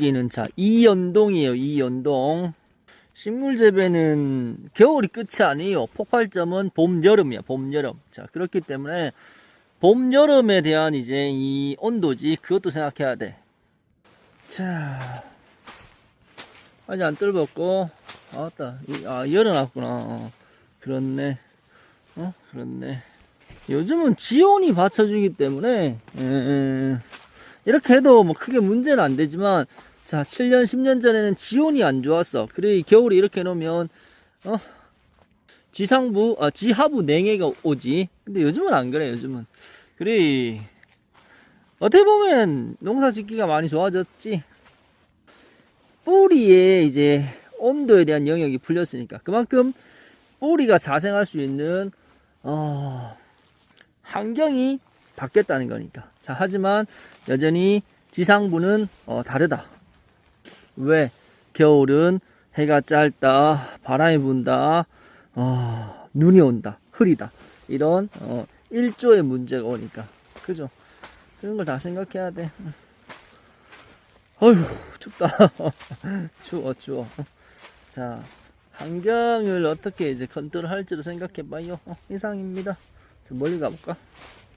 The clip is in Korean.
여기는 자 이연동이에요 이연동. 식물 재배는 겨울이 끝이 아니에요. 폭발점은 봄 여름이야 봄 여름. 자 그렇기 때문에 봄 여름에 대한 이제 이 온도지 그것도 생각해야 돼자 아직 안 뜰었고. 아따 이- 아 열어놨구나. 어, 그렇네. 어 그렇네. 요즘은 지온이 받쳐주기 때문에 에, 에, 이렇게 해도 뭐 크게 문제는 안 되지만 자 7년 10년 전에는 지온이 안 좋았어. 그래 이 겨울에 이렇게 놓으면 어? 지상부 아 지하부 냉해가 오지. 근데 요즘은 안 그래 요즘은. 그래. 어떻게 보면 농사 짓기가 많이 좋아졌지. 뿌리에 이제 온도에 대한 영역이 풀렸으니까 그만큼 뿌리가 자생할 수 있는 어, 환경이 바뀌었다는 거니까. 자, 하지만 여전히 지상부는 어, 다르다. 왜? 겨울은 해가 짧다, 바람이 분다, 어, 눈이 온다, 흐리다. 이런 어, 일조의 문제가 오니까. 그죠? 그런 걸 다 생각해야 돼. 어휴, 춥다. 추워, 추워. 자, 환경을 어떻게 이제 컨트롤 할지도 생각해 봐요. 어, 이상입니다. 저 멀리 가볼까?